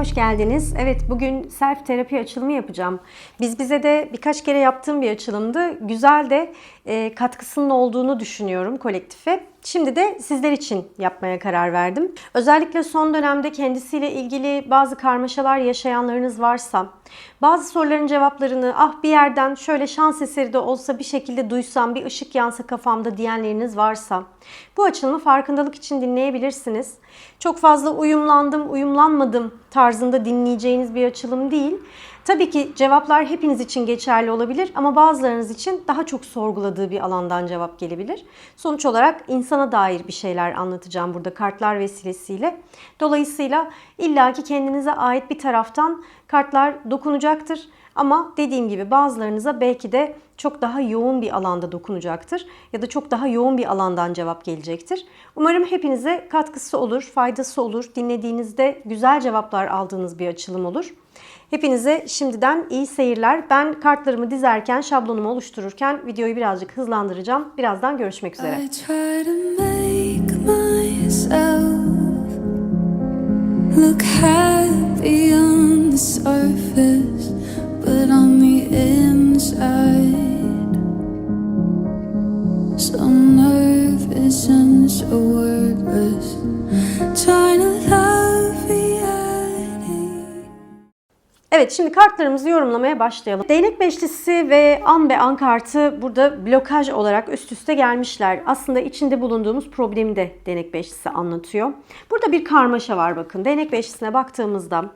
Hoş geldiniz. Evet, bugün self terapi açılımı yapacağım. Biz bize de birkaç kere yaptığım bir açılımdı. Güzel de e, katkısının olduğunu düşünüyorum kolektife. Şimdi de sizler için yapmaya karar verdim. Özellikle son dönemde kendisiyle ilgili bazı karmaşalar yaşayanlarınız varsa, bazı soruların cevaplarını ah bir yerden şöyle şans eseri de olsa bir şekilde duysam, bir ışık yansa kafamda diyenleriniz varsa, bu açılımı farkındalık için dinleyebilirsiniz. Çok fazla uyumlandım, uyumlanmadım tarzında dinleyeceğiniz bir açılım değil. Tabii ki cevaplar hepiniz için geçerli olabilir ama bazılarınız için daha çok sorguladığı bir alandan cevap gelebilir. Sonuç olarak insana dair bir şeyler anlatacağım burada kartlar vesilesiyle. Dolayısıyla illaki kendinize ait bir taraftan kartlar dokunacaktır. Ama dediğim gibi bazılarınıza belki de çok daha yoğun bir alanda dokunacaktır ya da çok daha yoğun bir alandan cevap gelecektir. Umarım hepinize katkısı olur, faydası olur. Dinlediğinizde güzel cevaplar aldığınız bir açılım olur. Hepinize şimdiden iyi seyirler. Ben kartlarımı dizerken, şablonumu oluştururken videoyu birazcık hızlandıracağım. Birazdan görüşmek üzere. Look happy on the surface, but on the inside, so nervous and so wordless, trying to love Evet şimdi kartlarımızı yorumlamaya başlayalım. Değnek beşlisi ve an be an kartı burada blokaj olarak üst üste gelmişler. Aslında içinde bulunduğumuz problemi de değnek beşlisi anlatıyor. Burada bir karmaşa var bakın. Değnek beşlisine baktığımızda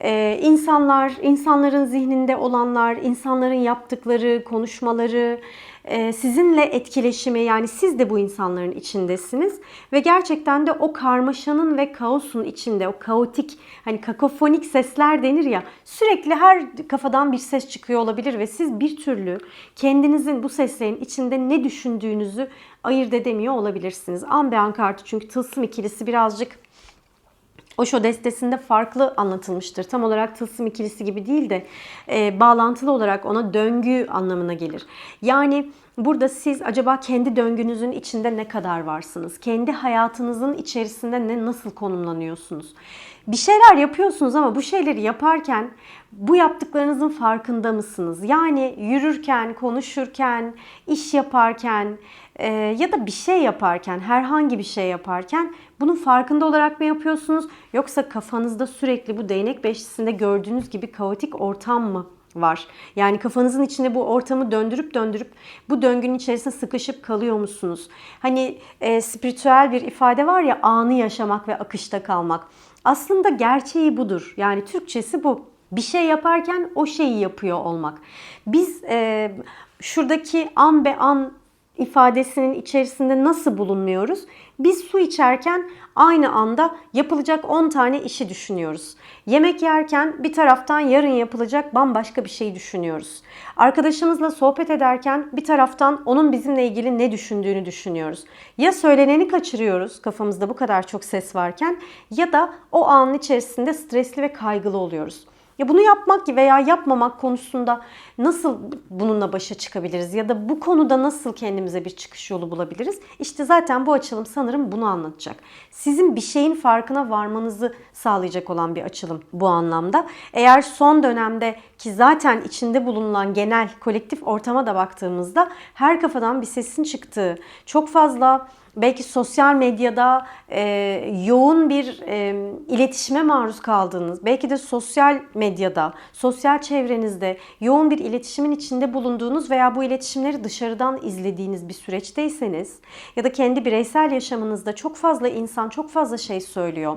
e, insanlar, insanların zihninde olanlar, insanların yaptıkları, konuşmaları, e, sizinle etkileşimi yani siz de bu insanların içindesiniz ve gerçekten de o karmaşanın ve kaosun içinde o kaotik hani kakofonik sesler denir ya sürekli her kafadan bir ses çıkıyor olabilir ve siz bir türlü kendinizin bu seslerin içinde ne düşündüğünüzü ayırt edemiyor olabilirsiniz. An be kartı çünkü tılsım ikilisi birazcık Osho destesinde farklı anlatılmıştır. Tam olarak tılsım ikilisi gibi değil de e, bağlantılı olarak ona döngü anlamına gelir. Yani burada siz acaba kendi döngünüzün içinde ne kadar varsınız? Kendi hayatınızın içerisinde ne nasıl konumlanıyorsunuz? Bir şeyler yapıyorsunuz ama bu şeyleri yaparken bu yaptıklarınızın farkında mısınız? Yani yürürken, konuşurken, iş yaparken e, ya da bir şey yaparken, herhangi bir şey yaparken bunun farkında olarak mı yapıyorsunuz? Yoksa kafanızda sürekli bu değnek beşlisinde gördüğünüz gibi kaotik ortam mı var? Yani kafanızın içinde bu ortamı döndürüp döndürüp bu döngünün içerisinde sıkışıp kalıyor musunuz? Hani e, spiritüel bir ifade var ya anı yaşamak ve akışta kalmak. Aslında gerçeği budur. Yani Türkçesi bu. Bir şey yaparken o şeyi yapıyor olmak. Biz e, şuradaki an be an ifadesinin içerisinde nasıl bulunmuyoruz? Biz su içerken aynı anda yapılacak 10 tane işi düşünüyoruz. Yemek yerken bir taraftan yarın yapılacak bambaşka bir şey düşünüyoruz. Arkadaşımızla sohbet ederken bir taraftan onun bizimle ilgili ne düşündüğünü düşünüyoruz. Ya söyleneni kaçırıyoruz kafamızda bu kadar çok ses varken ya da o anın içerisinde stresli ve kaygılı oluyoruz. Ya bunu yapmak veya yapmamak konusunda nasıl bununla başa çıkabiliriz ya da bu konuda nasıl kendimize bir çıkış yolu bulabiliriz? İşte zaten bu açılım sanırım bunu anlatacak. Sizin bir şeyin farkına varmanızı sağlayacak olan bir açılım bu anlamda. Eğer son dönemde ki zaten içinde bulunan genel kolektif ortama da baktığımızda her kafadan bir sesin çıktığı, çok fazla belki sosyal medyada e, yoğun bir e, iletişime maruz kaldığınız, belki de sosyal medyada, sosyal çevrenizde yoğun bir iletişimin içinde bulunduğunuz veya bu iletişimleri dışarıdan izlediğiniz bir süreçteyseniz ya da kendi bireysel yaşamınızda çok fazla insan çok fazla şey söylüyor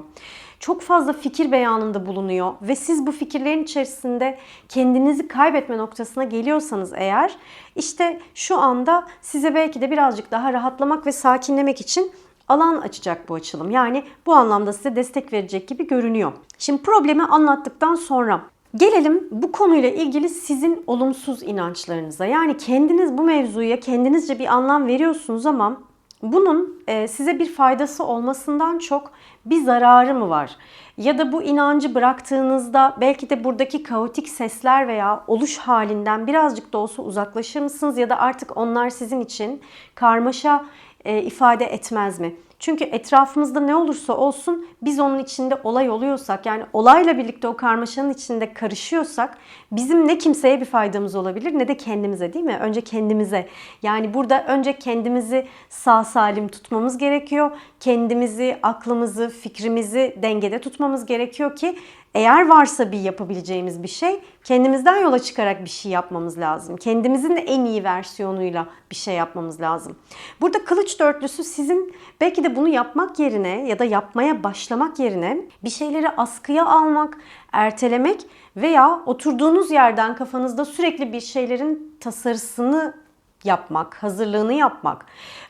çok fazla fikir beyanında bulunuyor ve siz bu fikirlerin içerisinde kendinizi kaybetme noktasına geliyorsanız eğer işte şu anda size belki de birazcık daha rahatlamak ve sakinlemek için alan açacak bu açılım. Yani bu anlamda size destek verecek gibi görünüyor. Şimdi problemi anlattıktan sonra Gelelim bu konuyla ilgili sizin olumsuz inançlarınıza. Yani kendiniz bu mevzuya kendinizce bir anlam veriyorsunuz ama bunun e, size bir faydası olmasından çok bir zararı mı var? Ya da bu inancı bıraktığınızda belki de buradaki kaotik sesler veya oluş halinden birazcık da olsa uzaklaşır mısınız? Ya da artık onlar sizin için karmaşa e, ifade etmez mi? Çünkü etrafımızda ne olursa olsun biz onun içinde olay oluyorsak yani olayla birlikte o karmaşanın içinde karışıyorsak bizim ne kimseye bir faydamız olabilir ne de kendimize değil mi? Önce kendimize. Yani burada önce kendimizi sağ salim tutmamız gerekiyor. Kendimizi, aklımızı, fikrimizi dengede tutmamız gerekiyor ki eğer varsa bir yapabileceğimiz bir şey kendimizden yola çıkarak bir şey yapmamız lazım. Kendimizin de en iyi versiyonuyla bir şey yapmamız lazım. Burada kılıç dörtlüsü sizin belki de bunu yapmak yerine ya da yapmaya başlamak yerine bir şeyleri askıya almak, ertelemek veya oturduğunuz yerden kafanızda sürekli bir şeylerin tasarısını yapmak, hazırlığını yapmak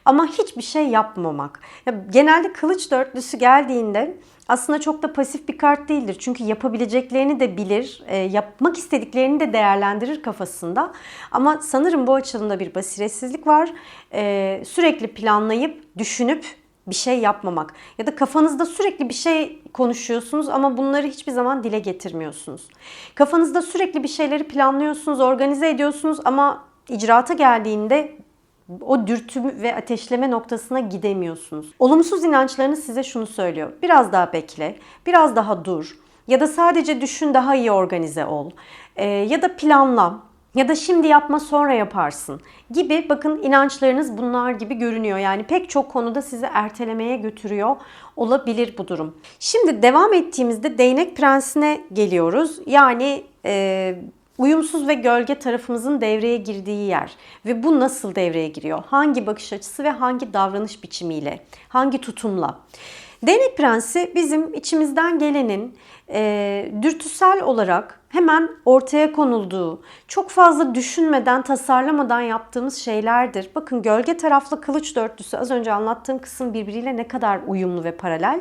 ama hiçbir şey yapmamak. Ya genelde kılıç dörtlüsü geldiğinde aslında çok da pasif bir kart değildir. Çünkü yapabileceklerini de bilir, e, yapmak istediklerini de değerlendirir kafasında. Ama sanırım bu açılımda bir basiretsizlik var. E, sürekli planlayıp, düşünüp bir şey yapmamak ya da kafanızda sürekli bir şey konuşuyorsunuz ama bunları hiçbir zaman dile getirmiyorsunuz. Kafanızda sürekli bir şeyleri planlıyorsunuz, organize ediyorsunuz ama icraata geldiğinde o dürtü ve ateşleme noktasına gidemiyorsunuz. Olumsuz inançlarınız size şunu söylüyor. Biraz daha bekle, biraz daha dur ya da sadece düşün daha iyi organize ol Ee, ya da planla ya da şimdi yapma sonra yaparsın gibi bakın inançlarınız bunlar gibi görünüyor. Yani pek çok konuda sizi ertelemeye götürüyor olabilir bu durum. Şimdi devam ettiğimizde değnek prensine geliyoruz. Yani e, uyumsuz ve gölge tarafımızın devreye girdiği yer ve bu nasıl devreye giriyor? Hangi bakış açısı ve hangi davranış biçimiyle, hangi tutumla? Değnek prensi bizim içimizden gelenin e, dürtüsel olarak hemen ortaya konulduğu, çok fazla düşünmeden, tasarlamadan yaptığımız şeylerdir. Bakın gölge taraflı kılıç dörtlüsü az önce anlattığım kısım birbiriyle ne kadar uyumlu ve paralel.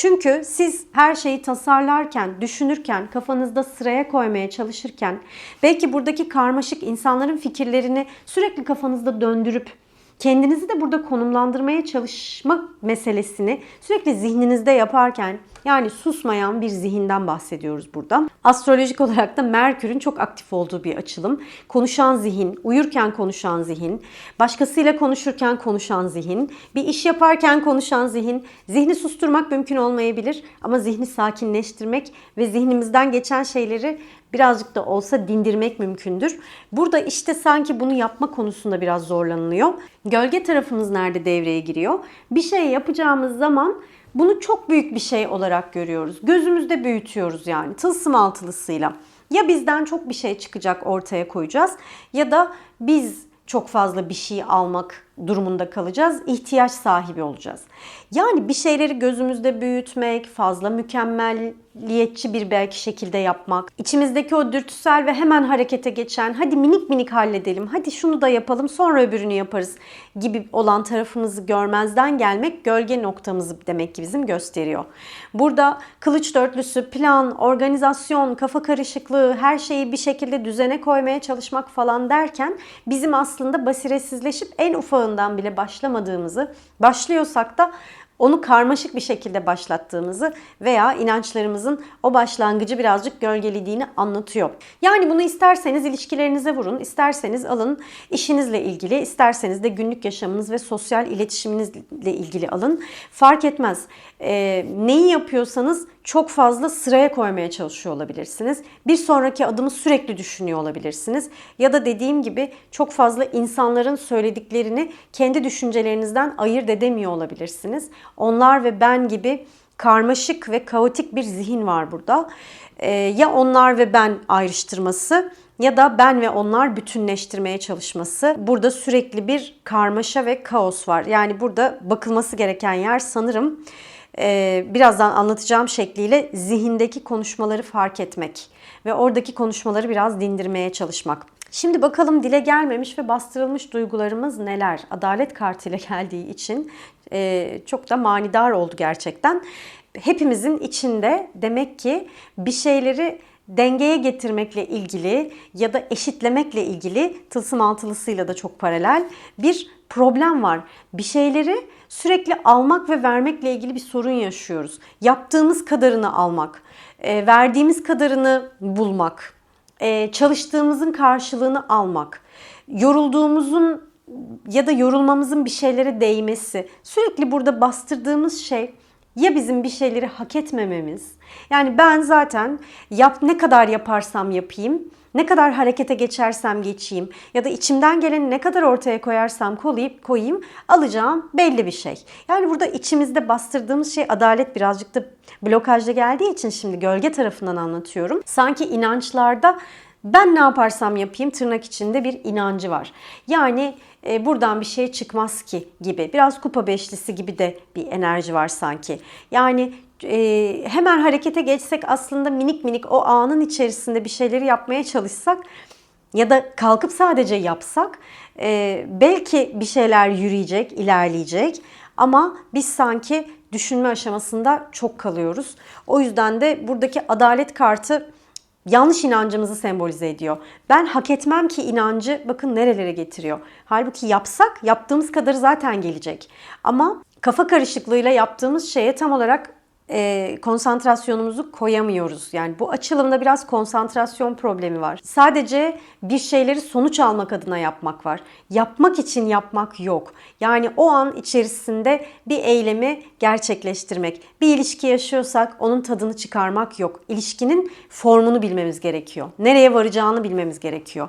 Çünkü siz her şeyi tasarlarken, düşünürken, kafanızda sıraya koymaya çalışırken, belki buradaki karmaşık insanların fikirlerini sürekli kafanızda döndürüp kendinizi de burada konumlandırmaya çalışma meselesini sürekli zihninizde yaparken yani susmayan bir zihinden bahsediyoruz burada. Astrolojik olarak da Merkür'ün çok aktif olduğu bir açılım. Konuşan zihin, uyurken konuşan zihin, başkasıyla konuşurken konuşan zihin, bir iş yaparken konuşan zihin. Zihni susturmak mümkün olmayabilir ama zihni sakinleştirmek ve zihnimizden geçen şeyleri birazcık da olsa dindirmek mümkündür. Burada işte sanki bunu yapma konusunda biraz zorlanılıyor. Gölge tarafımız nerede devreye giriyor? Bir şey yapacağımız zaman bunu çok büyük bir şey olarak görüyoruz. Gözümüzde büyütüyoruz yani tılsım altılısıyla. Ya bizden çok bir şey çıkacak ortaya koyacağız ya da biz çok fazla bir şey almak durumunda kalacağız. ihtiyaç sahibi olacağız. Yani bir şeyleri gözümüzde büyütmek, fazla mükemmelliyetçi bir belki şekilde yapmak, içimizdeki o dürtüsel ve hemen harekete geçen, hadi minik minik halledelim, hadi şunu da yapalım, sonra öbürünü yaparız gibi olan tarafımızı görmezden gelmek gölge noktamızı demek ki bizim gösteriyor. Burada kılıç dörtlüsü, plan, organizasyon, kafa karışıklığı, her şeyi bir şekilde düzene koymaya çalışmak falan derken bizim aslında basiretsizleşip en ufağından bile başlamadığımızı, başlıyorsak da onu karmaşık bir şekilde başlattığımızı veya inançlarımızın o başlangıcı birazcık gölgelediğini anlatıyor. Yani bunu isterseniz ilişkilerinize vurun, isterseniz alın işinizle ilgili, isterseniz de günlük yaşamınız ve sosyal iletişiminizle ilgili alın. Fark etmez. Ee, neyi yapıyorsanız çok fazla sıraya koymaya çalışıyor olabilirsiniz. Bir sonraki adımı sürekli düşünüyor olabilirsiniz. Ya da dediğim gibi çok fazla insanların söylediklerini kendi düşüncelerinizden ayırt edemiyor olabilirsiniz. Onlar ve ben gibi karmaşık ve kaotik bir zihin var burada. Ee, ya onlar ve ben ayrıştırması ya da ben ve onlar bütünleştirmeye çalışması. Burada sürekli bir karmaşa ve kaos var. Yani burada bakılması gereken yer sanırım e, birazdan anlatacağım şekliyle zihindeki konuşmaları fark etmek ve oradaki konuşmaları biraz dindirmeye çalışmak. Şimdi bakalım dile gelmemiş ve bastırılmış duygularımız neler? Adalet kartıyla geldiği için e, çok da manidar oldu gerçekten. Hepimizin içinde demek ki bir şeyleri dengeye getirmekle ilgili ya da eşitlemekle ilgili tılsım altılısıyla da çok paralel bir problem var. Bir şeyleri sürekli almak ve vermekle ilgili bir sorun yaşıyoruz. Yaptığımız kadarını almak, e, verdiğimiz kadarını bulmak, e, çalıştığımızın karşılığını almak, yorulduğumuzun ya da yorulmamızın bir şeylere değmesi. Sürekli burada bastırdığımız şey ya bizim bir şeyleri hak etmememiz. Yani ben zaten yap ne kadar yaparsam yapayım, ne kadar harekete geçersem geçeyim ya da içimden geleni ne kadar ortaya koyarsam koyayım, koyayım alacağım belli bir şey. Yani burada içimizde bastırdığımız şey adalet birazcık da blokajda geldiği için şimdi gölge tarafından anlatıyorum. Sanki inançlarda ben ne yaparsam yapayım tırnak içinde bir inancı var. Yani e, buradan bir şey çıkmaz ki gibi. Biraz kupa beşlisi gibi de bir enerji var sanki. Yani e, hemen harekete geçsek aslında minik minik o anın içerisinde bir şeyleri yapmaya çalışsak ya da kalkıp sadece yapsak e, belki bir şeyler yürüyecek, ilerleyecek. Ama biz sanki düşünme aşamasında çok kalıyoruz. O yüzden de buradaki adalet kartı yanlış inancımızı sembolize ediyor. Ben hak etmem ki inancı bakın nerelere getiriyor. Halbuki yapsak yaptığımız kadar zaten gelecek. Ama kafa karışıklığıyla yaptığımız şeye tam olarak e, konsantrasyonumuzu koyamıyoruz. Yani bu açılımda biraz konsantrasyon problemi var. Sadece bir şeyleri sonuç almak adına yapmak var. Yapmak için yapmak yok. Yani o an içerisinde bir eylemi gerçekleştirmek. Bir ilişki yaşıyorsak onun tadını çıkarmak yok. İlişkinin formunu bilmemiz gerekiyor. Nereye varacağını bilmemiz gerekiyor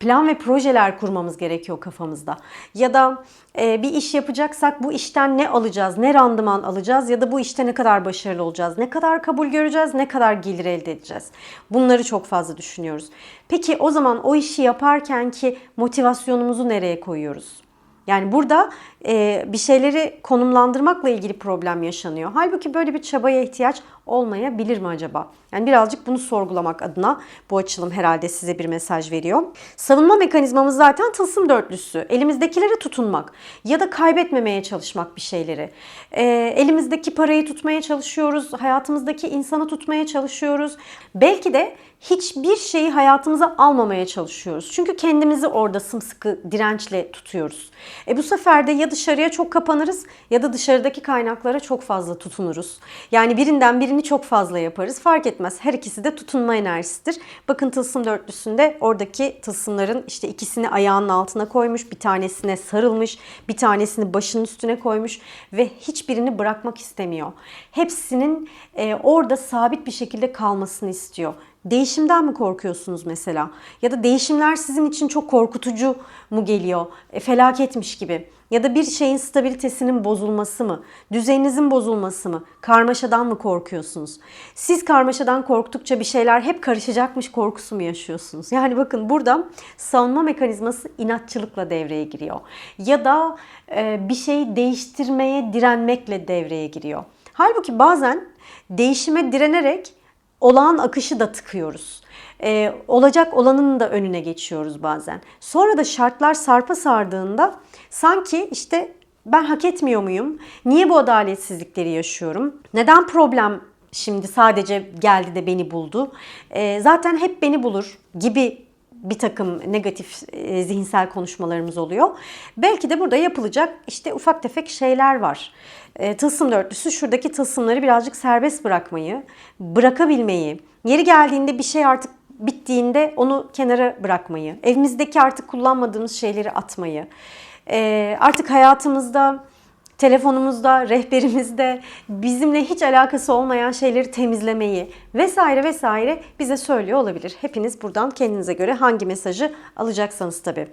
plan ve projeler kurmamız gerekiyor kafamızda. Ya da e, bir iş yapacaksak bu işten ne alacağız, ne randıman alacağız ya da bu işte ne kadar başarılı olacağız, ne kadar kabul göreceğiz, ne kadar gelir elde edeceğiz. Bunları çok fazla düşünüyoruz. Peki o zaman o işi yaparken ki motivasyonumuzu nereye koyuyoruz? Yani burada e, bir şeyleri konumlandırmakla ilgili problem yaşanıyor. Halbuki böyle bir çabaya ihtiyaç olmayabilir mi acaba? Yani birazcık bunu sorgulamak adına bu açılım herhalde size bir mesaj veriyor. Savunma mekanizmamız zaten tılsım dörtlüsü. Elimizdekilere tutunmak ya da kaybetmemeye çalışmak bir şeyleri. E, elimizdeki parayı tutmaya çalışıyoruz, hayatımızdaki insanı tutmaya çalışıyoruz. Belki de hiçbir şeyi hayatımıza almamaya çalışıyoruz. Çünkü kendimizi orada sımsıkı dirençle tutuyoruz. E bu sefer de ya dışarıya çok kapanırız ya da dışarıdaki kaynaklara çok fazla tutunuruz. Yani birinden birini çok fazla yaparız. Fark etmez. Her ikisi de tutunma enerjisidir. Bakın tılsım dörtlüsünde oradaki tılsımların işte ikisini ayağının altına koymuş, bir tanesine sarılmış, bir tanesini başının üstüne koymuş ve hiçbirini bırakmak istemiyor. Hepsinin e, orada sabit bir şekilde kalmasını istiyor. Değişimden mi korkuyorsunuz mesela? Ya da değişimler sizin için çok korkutucu mu geliyor? E, felaketmiş gibi. Ya da bir şeyin stabilitesinin bozulması mı? Düzeninizin bozulması mı? Karmaşadan mı korkuyorsunuz? Siz karmaşadan korktukça bir şeyler hep karışacakmış korkusu mu yaşıyorsunuz? Yani bakın burada savunma mekanizması inatçılıkla devreye giriyor. Ya da e, bir şeyi değiştirmeye direnmekle devreye giriyor. Halbuki bazen değişime direnerek olağan akışı da tıkıyoruz. Ee, olacak olanın da önüne geçiyoruz bazen. Sonra da şartlar sarpa sardığında sanki işte ben hak etmiyor muyum? Niye bu adaletsizlikleri yaşıyorum? Neden problem şimdi sadece geldi de beni buldu? Ee, zaten hep beni bulur gibi bir takım negatif e, zihinsel konuşmalarımız oluyor. Belki de burada yapılacak işte ufak tefek şeyler var. E, tılsım dörtlüsü şuradaki tılsımları birazcık serbest bırakmayı, bırakabilmeyi, yeri geldiğinde bir şey artık bittiğinde onu kenara bırakmayı, evimizdeki artık kullanmadığımız şeyleri atmayı, e, artık hayatımızda telefonumuzda, rehberimizde bizimle hiç alakası olmayan şeyleri temizlemeyi vesaire vesaire bize söylüyor olabilir. Hepiniz buradan kendinize göre hangi mesajı alacaksanız tabii.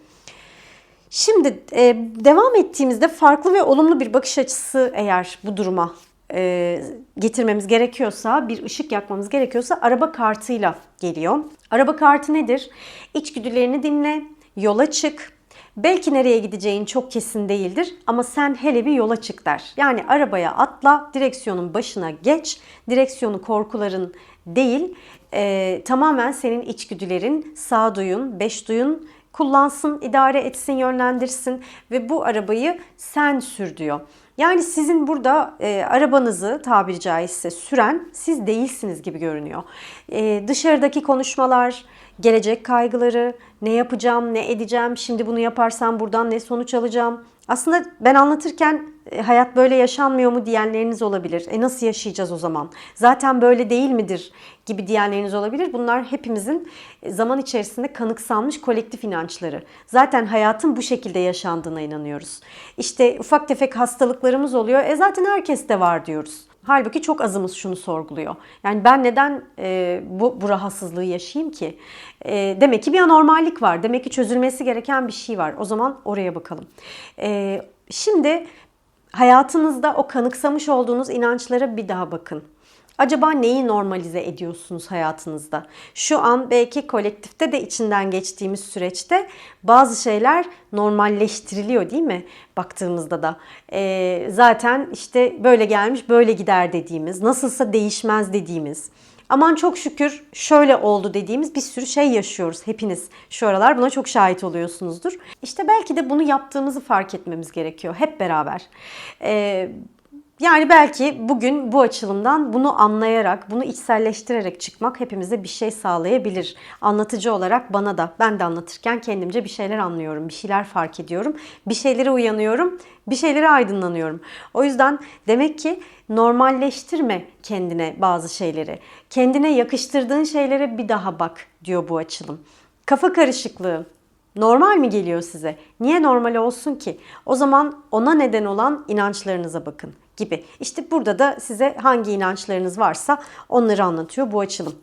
Şimdi e, devam ettiğimizde farklı ve olumlu bir bakış açısı eğer bu duruma e, getirmemiz gerekiyorsa, bir ışık yakmamız gerekiyorsa araba kartıyla geliyor. Araba kartı nedir? İçgüdülerini dinle, yola çık, Belki nereye gideceğin çok kesin değildir ama sen hele bir yola çık der. Yani arabaya atla, direksiyonun başına geç. Direksiyonu korkuların değil, e, tamamen senin içgüdülerin, sağduyun, beşduyun kullansın, idare etsin, yönlendirsin ve bu arabayı sen sür diyor. Yani sizin burada e, arabanızı tabiri caizse süren siz değilsiniz gibi görünüyor. E, dışarıdaki konuşmalar, gelecek kaygıları, ne yapacağım, ne edeceğim, şimdi bunu yaparsam buradan ne sonuç alacağım, Aslında ben anlatırken e, hayat böyle yaşanmıyor mu diyenleriniz olabilir. E nasıl yaşayacağız o zaman? Zaten böyle değil midir gibi diyenleriniz olabilir. Bunlar hepimizin e, zaman içerisinde kanıksanmış kolektif inançları. Zaten hayatın bu şekilde yaşandığına inanıyoruz. İşte ufak tefek hastalıklarımız oluyor. E zaten herkeste var diyoruz. Halbuki çok azımız şunu sorguluyor. Yani ben neden e, bu, bu rahatsızlığı yaşayayım ki? E, demek ki bir anormallik var. Demek ki çözülmesi gereken bir şey var. O zaman oraya bakalım. E, şimdi hayatınızda o kanıksamış olduğunuz inançlara bir daha bakın. Acaba neyi normalize ediyorsunuz hayatınızda? Şu an belki kolektifte de içinden geçtiğimiz süreçte bazı şeyler normalleştiriliyor değil mi? Baktığımızda da. Ee, zaten işte böyle gelmiş böyle gider dediğimiz, nasılsa değişmez dediğimiz. Aman çok şükür şöyle oldu dediğimiz bir sürü şey yaşıyoruz hepiniz. Şu aralar buna çok şahit oluyorsunuzdur. İşte belki de bunu yaptığımızı fark etmemiz gerekiyor hep beraber. Ee, yani belki bugün bu açılımdan bunu anlayarak, bunu içselleştirerek çıkmak hepimize bir şey sağlayabilir. Anlatıcı olarak bana da, ben de anlatırken kendimce bir şeyler anlıyorum, bir şeyler fark ediyorum, bir şeylere uyanıyorum, bir şeylere aydınlanıyorum. O yüzden demek ki normalleştirme kendine bazı şeyleri. Kendine yakıştırdığın şeylere bir daha bak diyor bu açılım. Kafa karışıklığı, Normal mi geliyor size? Niye normal olsun ki? O zaman ona neden olan inançlarınıza bakın gibi. İşte burada da size hangi inançlarınız varsa onları anlatıyor bu açılım.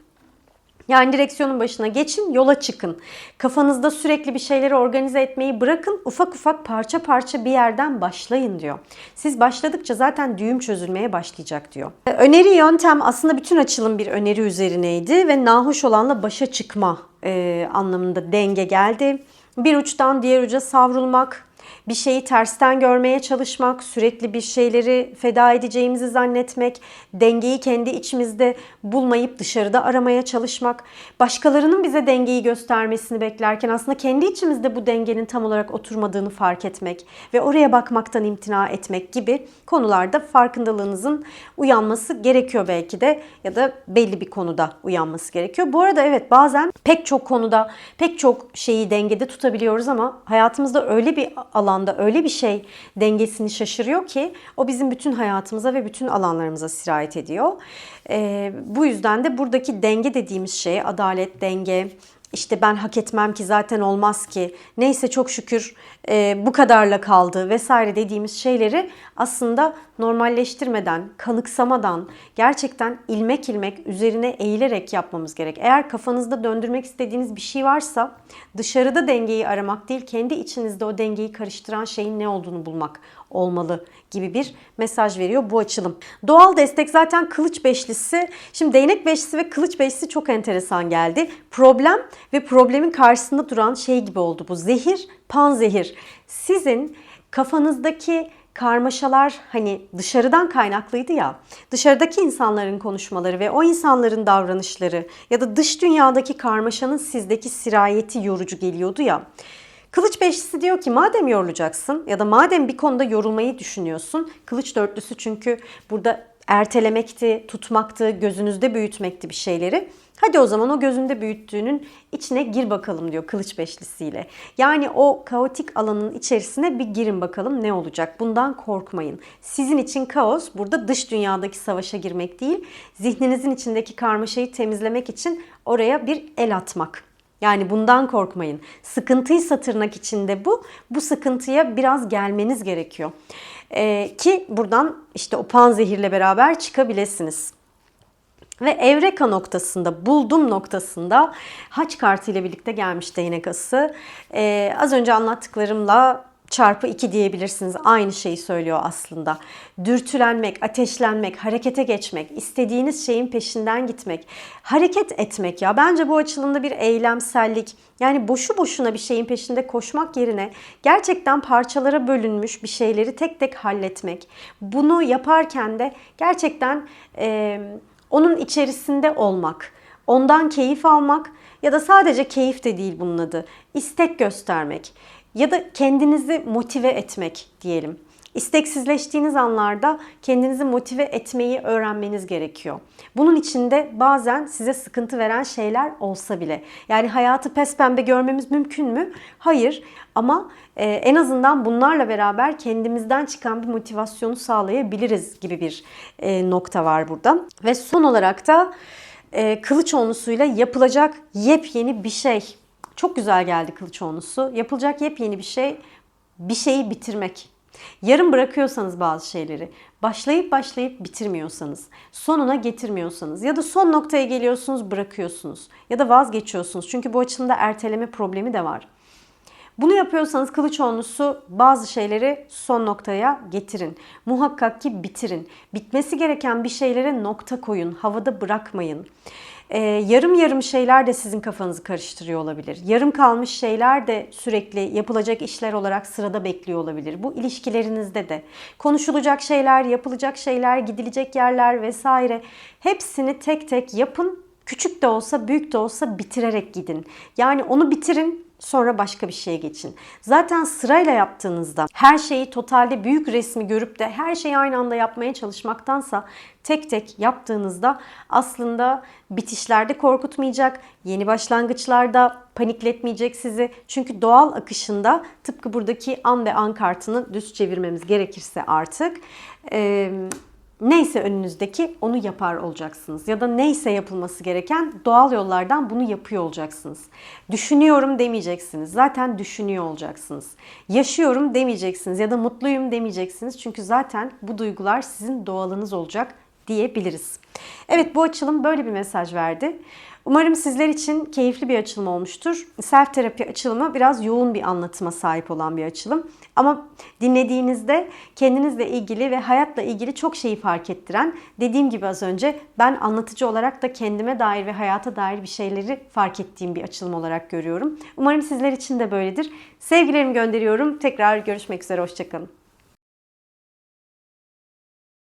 Yani direksiyonun başına geçin, yola çıkın. Kafanızda sürekli bir şeyleri organize etmeyi bırakın, ufak ufak parça parça bir yerden başlayın diyor. Siz başladıkça zaten düğüm çözülmeye başlayacak diyor. Öneri yöntem aslında bütün açılım bir öneri üzerineydi ve nahoş olanla başa çıkma e, anlamında denge geldi. Bir uçtan diğer uca savrulmak, bir şeyi tersten görmeye çalışmak, sürekli bir şeyleri feda edeceğimizi zannetmek, dengeyi kendi içimizde bulmayıp dışarıda aramaya çalışmak, başkalarının bize dengeyi göstermesini beklerken aslında kendi içimizde bu dengenin tam olarak oturmadığını fark etmek ve oraya bakmaktan imtina etmek gibi konularda farkındalığınızın uyanması gerekiyor belki de ya da belli bir konuda uyanması gerekiyor. Bu arada evet bazen pek çok konuda pek çok şeyi dengede tutabiliyoruz ama hayatımızda öyle bir alanda öyle bir şey dengesini şaşırıyor ki o bizim bütün hayatımıza ve bütün alanlarımıza sirayet ediyor. Ee, bu yüzden de buradaki denge dediğimiz şey adalet, denge, işte ben hak etmem ki zaten olmaz ki neyse çok şükür e, bu kadarla kaldı vesaire dediğimiz şeyleri aslında normalleştirmeden, kanıksamadan gerçekten ilmek ilmek üzerine eğilerek yapmamız gerek. Eğer kafanızda döndürmek istediğiniz bir şey varsa dışarıda dengeyi aramak değil kendi içinizde o dengeyi karıştıran şeyin ne olduğunu bulmak olmalı gibi bir mesaj veriyor bu açılım. Doğal destek zaten kılıç beşlisi. Şimdi değnek beşlisi ve kılıç beşlisi çok enteresan geldi. Problem ve problemin karşısında duran şey gibi oldu bu. Zehir, panzehir. Sizin kafanızdaki karmaşalar hani dışarıdan kaynaklıydı ya. Dışarıdaki insanların konuşmaları ve o insanların davranışları ya da dış dünyadaki karmaşanın sizdeki sirayeti yorucu geliyordu ya. Kılıç beşlisi diyor ki madem yorulacaksın ya da madem bir konuda yorulmayı düşünüyorsun. Kılıç dörtlüsü çünkü burada ertelemekti, tutmaktı, gözünüzde büyütmekti bir şeyleri. Hadi o zaman o gözünde büyüttüğünün içine gir bakalım diyor kılıç beşlisiyle. Yani o kaotik alanın içerisine bir girin bakalım ne olacak. Bundan korkmayın. Sizin için kaos burada dış dünyadaki savaşa girmek değil, zihninizin içindeki karmaşayı temizlemek için oraya bir el atmak. Yani bundan korkmayın. Sıkıntıysa tırnak içinde bu. Bu sıkıntıya biraz gelmeniz gerekiyor. Ee, ki buradan işte o panzehirle beraber çıkabilirsiniz. Ve Evreka noktasında, buldum noktasında haç kartı ile birlikte gelmiş değnek ası. Ee, az önce anlattıklarımla çarpı 2 diyebilirsiniz. Aynı şeyi söylüyor aslında. Dürtülenmek, ateşlenmek, harekete geçmek, istediğiniz şeyin peşinden gitmek, hareket etmek ya. Bence bu açılımda bir eylemsellik. Yani boşu boşuna bir şeyin peşinde koşmak yerine gerçekten parçalara bölünmüş bir şeyleri tek tek halletmek. Bunu yaparken de gerçekten e, onun içerisinde olmak, ondan keyif almak ya da sadece keyif de değil bunun adı. İstek göstermek ya da kendinizi motive etmek diyelim. İsteksizleştiğiniz anlarda kendinizi motive etmeyi öğrenmeniz gerekiyor. Bunun için de bazen size sıkıntı veren şeyler olsa bile. Yani hayatı pes pembe görmemiz mümkün mü? Hayır. Ama e, en azından bunlarla beraber kendimizden çıkan bir motivasyonu sağlayabiliriz gibi bir e, nokta var burada. Ve son olarak da e, kılıç onlusuyla yapılacak yepyeni bir şey. Çok güzel geldi kılıç onlusu. Yapılacak yepyeni bir şey bir şeyi bitirmek. Yarım bırakıyorsanız bazı şeyleri, başlayıp başlayıp bitirmiyorsanız, sonuna getirmiyorsanız ya da son noktaya geliyorsunuz bırakıyorsunuz ya da vazgeçiyorsunuz. Çünkü bu açımda erteleme problemi de var. Bunu yapıyorsanız kılıç onlusu bazı şeyleri son noktaya getirin. Muhakkak ki bitirin. Bitmesi gereken bir şeylere nokta koyun. Havada bırakmayın. Ee, yarım yarım şeyler de sizin kafanızı karıştırıyor olabilir. Yarım kalmış şeyler de sürekli yapılacak işler olarak sırada bekliyor olabilir. Bu ilişkilerinizde de. Konuşulacak şeyler, yapılacak şeyler, gidilecek yerler vesaire. Hepsini tek tek yapın. Küçük de olsa, büyük de olsa bitirerek gidin. Yani onu bitirin, sonra başka bir şeye geçin. Zaten sırayla yaptığınızda her şeyi totalde büyük resmi görüp de her şeyi aynı anda yapmaya çalışmaktansa tek tek yaptığınızda aslında bitişlerde korkutmayacak, yeni başlangıçlarda panikletmeyecek sizi. Çünkü doğal akışında tıpkı buradaki an ve an kartını düz çevirmemiz gerekirse artık eee neyse önünüzdeki onu yapar olacaksınız. Ya da neyse yapılması gereken doğal yollardan bunu yapıyor olacaksınız. Düşünüyorum demeyeceksiniz. Zaten düşünüyor olacaksınız. Yaşıyorum demeyeceksiniz ya da mutluyum demeyeceksiniz. Çünkü zaten bu duygular sizin doğalınız olacak diyebiliriz. Evet bu açılım böyle bir mesaj verdi. Umarım sizler için keyifli bir açılım olmuştur. Self terapi açılımı biraz yoğun bir anlatıma sahip olan bir açılım. Ama dinlediğinizde kendinizle ilgili ve hayatla ilgili çok şeyi fark ettiren, dediğim gibi az önce ben anlatıcı olarak da kendime dair ve hayata dair bir şeyleri fark ettiğim bir açılım olarak görüyorum. Umarım sizler için de böyledir. Sevgilerimi gönderiyorum. Tekrar görüşmek üzere. Hoşçakalın.